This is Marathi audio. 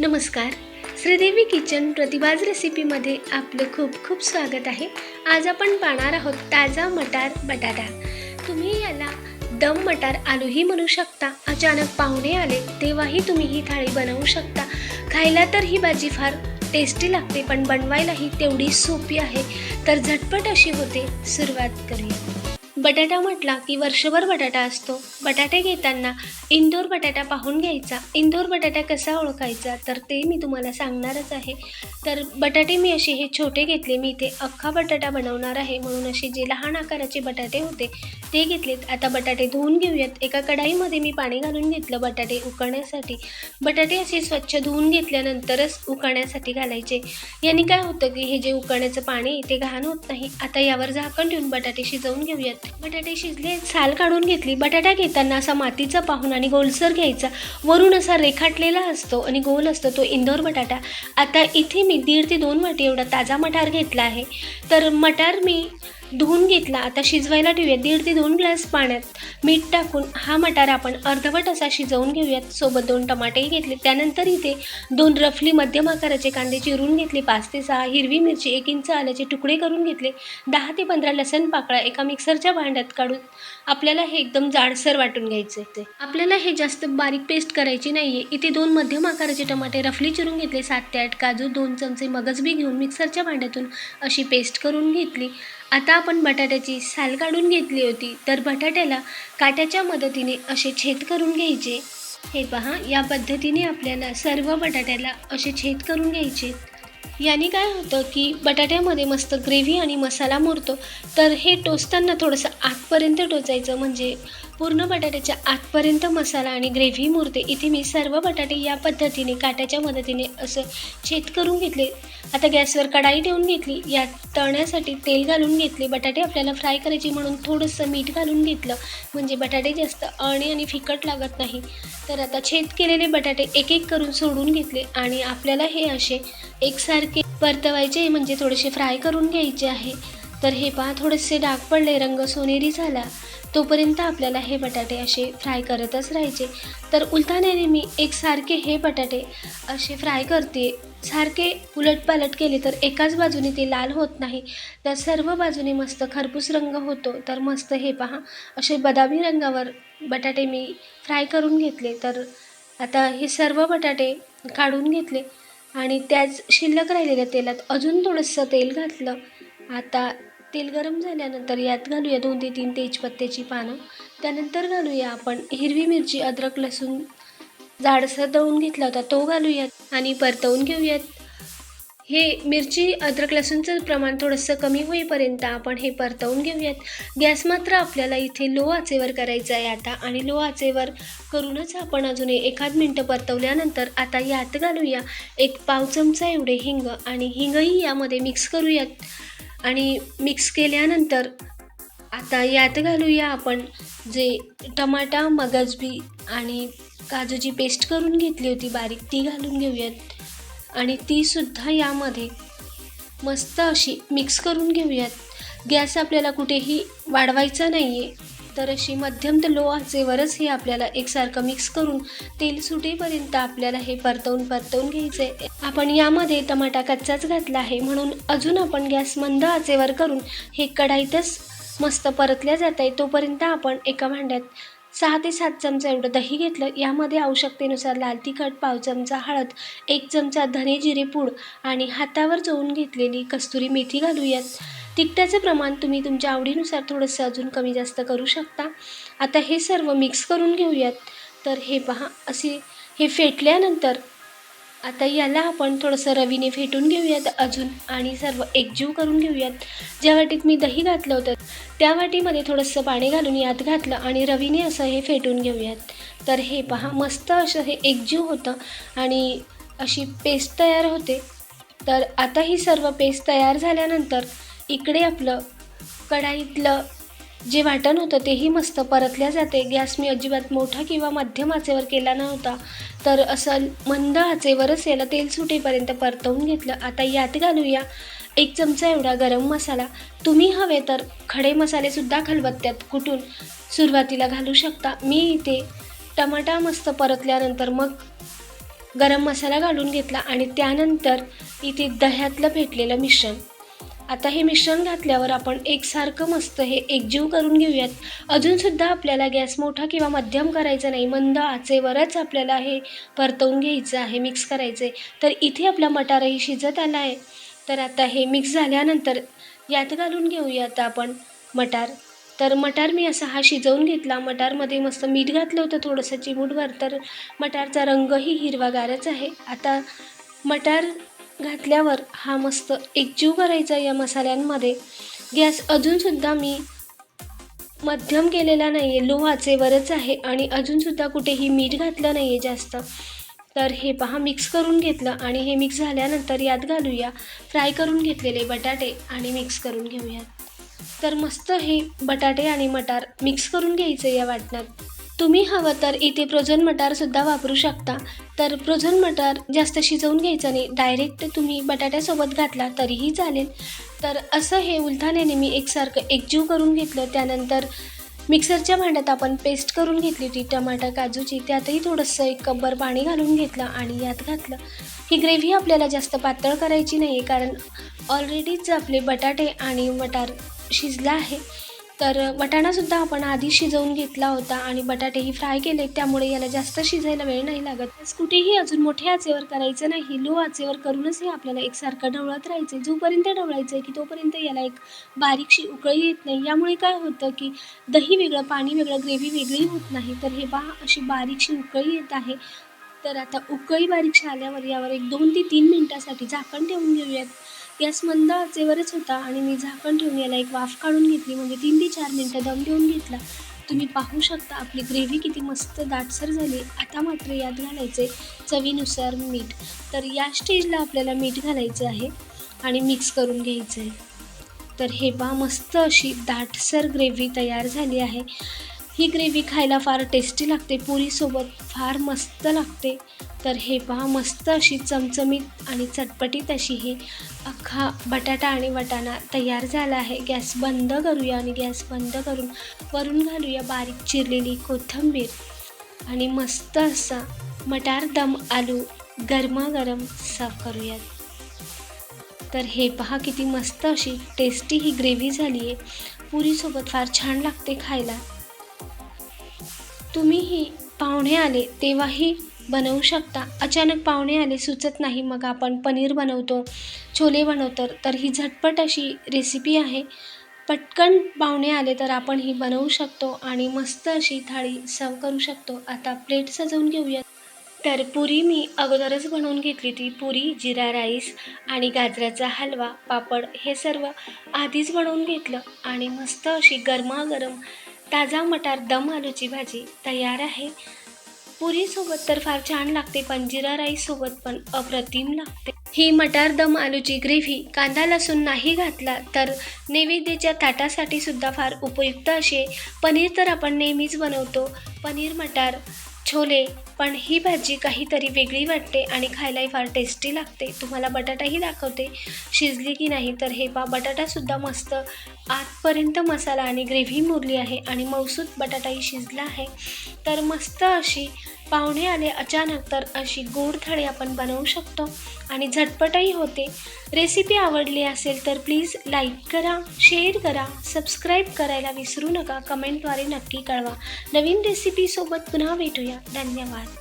नमस्कार. श्रीदेवी किचन प्रतिभाज रेसिपीमध्ये आपलं खूप खूप स्वागत आहे. आज आपण पाहणार आहोत ताजा मटार बटाटा. तुम्ही याला दम मटार आलूही म्हणू शकता. अचानक पाहुणे आले तेव्हाही तुम्ही ही थाळी बनवू शकता. खायला तर ही भाजी फार टेस्टी लागते पण बनवायलाही तेवढी सोपी आहे. तर झटपट अशी होते सुरुवात करूया. बटाटा म्हटला की वर्षभर बटाटा असतो. बटाटे घेताना इंदोर बटाटा पाहून घ्यायचा. इंदोर बटाटा कसा ओळखायचा? तर ते मी तुम्हाला सांगणारच आहे. तर बटाटे मी असे हे छोटे घेतले. मी इथे अख्खा बटाटा बनवणार आहे. म्हणून असे जे लहान आकाराचे बटाटे होते ते घेतलेत. आता बटाटे धुवून घेऊयात. एका कढाईमध्ये मी पाणी घालून घेतलं बटाटे उकळण्यासाठी. बटाटे असे स्वच्छ धुवून घेतल्यानंतरच उकळण्यासाठी घालायचे. यांनी काय होतं की हे जे उकळण्याचं पाणी ते घाण होत नाही. आता यावर झाकण ठेवून बटाटे शिजवून घेऊयात. बटाटे शिजले साल काढून घेतली. बटाटा घेताना असा मातीचा पाहून आणि गोलसर घ्यायचा. वरून असा रेखाटलेला असतो आणि गोल असतो तो इंदोर बटाटा. आता इथे मी दीड ते दोन वाटी एवढा ताजा मटार घेतला आहे. तर मटार मी धुवून घेतला. आता शिजवायला ठेवूया दीड ते दोन ग्लास पाण्यात मीठ टाकून हा मटार आपण अर्धवट असा शिजवून घेऊयात. सोबत दोन टमाटेही घेतले. त्यानंतर इथे दोन रफली मध्यम आकाराचे कांदे चिरून घेतले. पाच ते सहा हिरवी मिरची एक इंच आल्याचे तुकडे करून घेतले. दहा ते पंधरा लसण पाकळा एका मिक्सरच्या भांड्यात काढून आपल्याला हे एकदम जाडसर वाटून घ्यायचे ते. आपल्याला हे जास्त बारीक पेस्ट करायची नाही आहे इथे दोन मध्यम आकाराचे टमाटे रफली चिरून घेतले. सात ते आठ काजू दोन चमचे मगजबी घेऊन मिक्सरच्या भांड्यातून अशी पेस्ट करून घेतली. आता आपण बटाट्याची साल काढून घेतली होती तर बटाट्याला काट्याच्या मदतीने असे छेद करून घ्यायचे. हे पहा या पद्धतीने आपल्याला सर्व बटाट्याला असे छेद करून घ्यायचे. याने काय होतं की बटाट्यामध्ये मस्त ग्रेव्ही आणि मसाला मुरतो तर हे टोचताना थोडंसं आतपर्यंत टोचायचं म्हणजे पूर्ण बटाट्याच्या आतपर्यंत मसाला आणि ग्रेव्ही मुरते. इथे मी सर्व बटाटे या पद्धतीने काट्याच्या मदतीने असं छेद करून घेतले. आता गॅसवर कढाई ठेवून घेतली. यात तळण्यासाठी तेल घालून घेतले. बटाटे आपल्याला फ्राय करायचे म्हणून थोडंसं मीठ घालून घेतलं. म्हणजे बटाटे जास्त अणे आणि फिकट लागत नाही. तर आता छेद केलेले बटाटे एक एक करून सोडून घेतले. आणि आपल्याला हे असे एकसारखे परतवायचे म्हणजे थोडेसे फ्राय करून घ्यायचे आहे. तर हे पहा थोडेसे डाग पडले रंग सोनेरी झाला. तोपर्यंत आपल्याला हे बटाटे असे फ्राय करतच राहायचे. तर उलटाण्याने मी एकसारखे हे बटाटे असे फ्राय करते. सारखे उलटपालट केले तर एकाच बाजूने ते लाल होत नाही. तर सर्व बाजूने मस्त खरपूस रंग होतो. तर मस्त हे पहा असे बदामी रंगावर बटाटे मी फ्राय करून घेतले. तर आता हे सर्व बटाटे काढून घेतले आणि त्याच शिल्लक राहिलेल्या तेलात अजून थोडंसं तेल घातलं. आता तेल गरम झाल्यानंतर यात घालूया दोन ते तीन तेजपत्त्याची पानं. त्यानंतर घालूया आपण हिरवी मिरची अद्रक लसूण जाडसर दळून घेतला होता तो घालूयात आणि परतवून घेऊयात. हे मिरची अद्रक लसूणचं प्रमाण थोडंसं कमी होईपर्यंत आपण हे परतवून घेऊयात. गॅस मात्र आपल्याला इथे लो आचेवर करायचा आहे आता आणि लो आचेवर करूनच आपण अजून एखाद मिनटं परतवल्यानंतर आता यात घालूया एक पाव चमचा एवढे हिंग आणि हिंगही यामध्ये मिक्स करूयात. आणि मिक्स केल्यानंतर आता यात घालूया आपण जे टमाटा मगजबी आणि काजूची पेस्ट करून घेतली होती बारीक ती घालून घेऊयात. आणि तीसुद्धा यामध्ये मस्त अशी मिक्स करून घेऊयात. गॅस आपल्याला कुठेही वाढवायचा नाही आहे तर अशी मध्यम ते लो आचेवरच हे आपल्याला एकसारखं मिक्स करून तेल सुटेपर्यंत आपल्याला हे परतवून परतवून घ्यायचं आहे आपण यामध्ये टमाटा कच्चाच घातला आहे म्हणून अजून आपण गॅस मंद आचेवर करून हे कढाईतच मस्त परतल्या जात आहे तोपर्यंत आपण एका भांड्यात सहा ते सात चमचा एवढं दही घेतलं. यामध्ये आवश्यकतेनुसार लाल तिखट पाव चमचा हळद एक चमचा धने जिरे पूड आणि हातावर चोळून घेतलेली कस्तुरी मेथी घालूयात. तिखटाचं प्रमाण तुम्ही तुमच्या आवडीनुसार थोडंसं अजून कमी जास्त करू शकता. आता हे सर्व मिक्स करून घेऊयात. तर हे पहा असे हे फेटल्यानंतर आता याला आपण थोडंसं रवीने फेटून घेऊयात अजून आणि सर्व एकजीव करून घेऊयात. ज्या वाटीत मी दही घातलं होतं त्या वाटीमध्ये थोडंसं पाणी घालून यात घातलं आणि रवीने असं हे फेटून घेऊयात. तर हे पहा मस्त असं हे एकजीव होतं आणि अशी पेस्ट तयार होते. तर आता ही सर्व पेस्ट तयार झाल्यानंतर इकडे आपलं कढाईतलं जे वाटण होतं तेही मस्त परतल्या जाते. गॅस मी अजिबात मोठा किंवा मध्यम आचेवर केला नव्हता. तर असं मंद आचेवरच याला तेल सुटेपर्यंत परतवून घेतलं. आता यात घालूया एक चमचा एवढा गरम मसाला. तुम्ही हवे तर खडे मसालेसुद्धा खलबत्त्यात कुटून सुरुवातीला घालू शकता. मी इथे टमाटा मस्त परतल्यानंतर मग गरम मसाला घालून घेतला आणि त्यानंतर इथे दह्यातलं भेटलेलं मिश्रण. आता हे मिश्रण घातल्यावर आपण एकसारखं मस्त हे एकजीव करून घेऊयात. अजूनसुद्धा आपल्याला गॅस मोठा किंवा मध्यम करायचा नाही मंद आचेवरच आपल्याला हे परतवून घ्यायचं आहे मिक्स करायचं आहे तर इथे आपला मटारही शिजत आला आहे. तर आता हे मिक्स झाल्यानंतर यात घालून घेऊयात आपण मटार. तर मटार मी असा हा शिजवून घेतला. मटारमध्ये मस्त मीठ घातलं होतं थोडंसं चिमूटभर. तर मटारचा रंगही हिरवागारच आहे. आता मटार घातल्यावर हा मस्त एकजीव करायचा या मसाल्यांमध्ये. गॅस अजूनसुद्धा मी मध्यम केलेला नाही आहे लो वरच आहे आणि अजूनसुद्धा कुठेही मीठ घातलं नाही आहे जास्त. तर हे पहा मिक्स करून घेतलं आणि हे मिक्स झाल्यानंतर यात घालूया फ्राय करून घेतलेले बटाटे आणि मिक्स करून घेऊयात. तर मस्त हे बटाटे आणि मटार मिक्स करून घ्यायचं या वाटणात. तुम्ही हवं तर इथे प्रोझन मटारसुद्धा वापरू शकता. तर प्रोझन मटार जास्त शिजवून घ्यायचं नाही. डायरेक्ट तुम्ही बटाट्यासोबत घातला तरीही चालेल. तर असं हे उलथाण्याने मी एकसारखं एकजीव करून घेतलं. त्यानंतर मिक्सरच्या भांड्यात आपण पेस्ट करून घेतली ती टमाटर काजूची. त्यातही थोडंसं एक कब्बर पाणी घालून घेतलं आणि यात घातलं. ही ग्रेव्ही आपल्याला जास्त पातळ करायची नाही आहे कारण ऑलरेडीच आपले बटाटे आणि मटार शिजला आहे. तर वटाणासुद्धा आपण आधी शिजवून घेतला होता आणि बटाटेही फ्राय केले त्यामुळे याला जास्त शिजायला वेळ नाही लागत. कुठेही अजून मोठ्या आचेवर करायचं नाही लो आचेवर करूनच हे आपल्याला एकसारखं ढवळत राहायचं. जोपर्यंत ढवळायचं आहे की तोपर्यंत याला एक बारीकशी उकळी येत नाही. यामुळे काय होतं की दही वेगळं पाणी वेगळं ग्रेव्ही वेगळी होत नाही. तर हे पहा अशी बारीकशी उकळी येत आहे. तर आता उकळी बारीकशी आल्यावर यावर एक दोन ते तीन मिनटासाठी झाकण ठेवून घेऊयात. गॅस मंद आचेवरच होता आणि मी झाकण ठेवून याला एक वाफ काढून घेतली. म्हणजे तीन ते चार मिनटं दम देऊन घेतला. तुम्ही पाहू शकता आपली ग्रेव्ही किती मस्त दाटसर झाली. आता मात्र यात घालायचे चवीनुसार मीठ. तर या स्टेजला आपल्याला मीठ घालायचं आहे आणि मिक्स करून घ्यायचं आहे तर हे बा मस्त अशी दाटसर ग्रेव्ही तयार झाली आहे. ही ग्रेव्ही खायला फार टेस्टी लागते पुरीसोबत फार मस्त लागते. तर हे पहा मस्त अशी चमचमीत आणि चटपटीत अशी ही अख्खा बटाटा आणि वटाणा तयार झाला आहे. गॅस बंद करूया आणि गॅस बंद करून वरून घालूया बारीक चिरलेली कोथिंबीर. आणि मस्त असा मटार दम आलू गरमागरम सर्व करूयात तर हे पहा किती मस्त अशी टेस्टी ही ग्रेव्ही झाली आहे पुरीसोबत फार छान लागते खायला. तुम्हीही पाहुणे आले तेव्हाही बनवू शकता. अचानक पाहुणे आले सुचत नाही मग आपण पनीर बनवतो छोले बनवतो तर ही झटपट अशी रेसिपी आहे. पटकन पाहुणे आले तर आपण ही बनवू शकतो आणि मस्त अशी थाळी सर्व करू शकतो. आता प्लेट सजवून घेऊयात. तर पुरी मी अगोदरच बनवून घेतली ती पुरी जिरा राईस आणि गाजराचा हलवा पापड हे सर्व आधीच बनवून घेतलं आणि मस्त अशी गरमागरम ताजा मटार दम आलूची भाजी तयार आहे. पुरीसोबत तर फार छान लागते पण जिरा राईससोबत पण अप्रतिम लागते. ही मटार दम आलूची ग्रेव्ही कांदा लसूण नाही घातला तर नैवेद्याच्या ताटासाठी सुद्धा फार उपयुक्त असे. पनीर तर आपण नेहमीच बनवतो. पनीर मटार छोले पण ही भाजी काहीतरी वेगळी वाटते आणि खायलाही फार टेस्टी लागते. तुम्हाला बटाटाही दाखवते. शिजली की नाही तर हे पा बटाटासुद्धा मस्त आतपर्यंत मसाला आणि ग्रेव्ही मुरली आहे आणि मौसूद बटाटाही शिजला आहे. तर मस्त अशी पाहुणे आले अचानक तर अशी गोड थाळी आपण बनवू शकतो. आणि झटपटही होते. रेसिपी आवडली असेल तर प्लीज लाईक करा शेअर करा सबस्क्राईब करायला विसरू नका. कमेंटद्वारे नक्की कळवा. नवीन रेसिपीसोबत पुन्हा भेटूया. धन्यवाद.